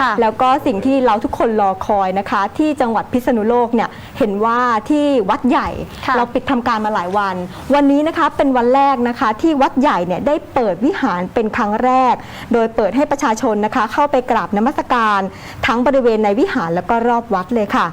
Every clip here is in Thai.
ค่ะแล้วก็สิ่งที่เราทุกคนรอคอยนะคะ ที่จังหวัดพิษณุโลกเนี่ยเห็นว่าที่วัดใหญ่ค่ะเราปิดทำการมาหลายวัน วันนี้นะคะเป็นวันแรกนะคะ ที่วัดใหญ่เนี่ยได้เปิดวิหารเป็นครั้งแรก โดยเปิดให้ประชาชนนะคะ เข้าไปกราบนมัสการ ทั้งบริเวณในวิหารแล้วก็รอบวัดเลยค่ะ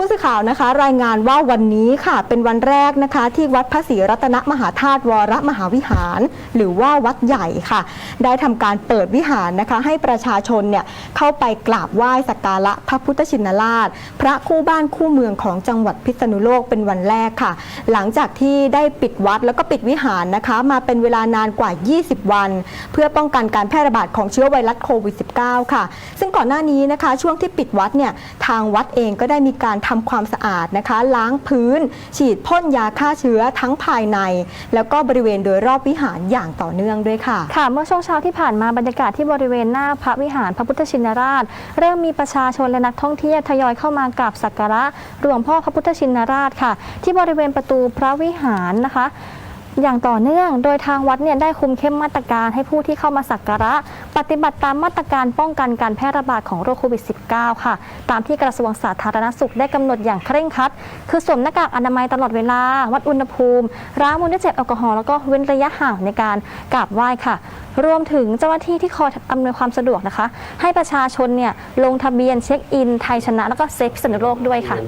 ผู้สื่อข่าวนะคะ รายงานว่าวันนี้ค่ะ เป็นวันแรกนะคะ ที่วัดพระศรีรัตนมหาธาตุวรมหาวิหาร หรือว่าวัดใหญ่ค่ะ ได้ทำการเปิดวิหารนะคะ ให้ประชาชนเนี่ยเข้าไปกราบไหว้สักการะพระพุทธชินราช พระคู่บ้านคู่เมืองของจังหวัดพิษณุโลกเป็นวันแรกค่ะ หลังจากที่ได้ปิดวัดแล้วก็ปิดวิหารนะคะ มาเป็นเวลานานกว่า 20 วัน เพื่อป้องกันการแพร่ระบาดของเชื้อไวรัสโควิด -19 ค่ะ ซึ่งก่อนหน้านี้นะคะ ช่วงที่ปิดวัดเนี่ยทางวัดเองก็ได้มีการทำความสะอาดนะคะ ล้างพื้น ฉีดพ่นยาฆ่าเชื้อทั้งภายใน แล้วก็บริเวณโดยรอบวิหารอย่างต่อเนื่องด้วยค่ะ ค่ะ เมื่อช่วงเช้าที่ผ่านมาบรรยากาศที่บริเวณหน้าพระวิหารพระพุทธชินราช เริ่มมีประชาชนและนักท่องเที่ยวทยอยเข้ามากราบสักการะหลวงพ่อพระพุทธชินราชค่ะ ที่บริเวณประตูพระวิหารนะคะ อย่างต่อเนื่อง โดยทางวัดเนี่ยได้คุมเข้มมาตรการให้ผู้ที่เข้ามาสักการะ ปฏิบัติตามมาตรการป้องกันการแพร่ระบาดของโรคโควิด -19 ค่ะ ตามที่กระทรวงสาธารณสุขได้กำหนดอย่างเคร่งครัด คือสวมหน้ากากอนามัยตลอดเวลา วัดอุณหภูมิล้างมือด้วยเจลแอลกอฮอล์แล้วก็เว้นระยะห่างในการกราบไหว้ค่ะ รวมถึงเจ้าหน้าที่ที่คอยอำนวยความสะดวกนะคะ ให้ประชาชนเนี่ยลงทะเบียนเช็คอินไทยชนะแล้วก็เซฟพิษณุโลกด้วยค่ะ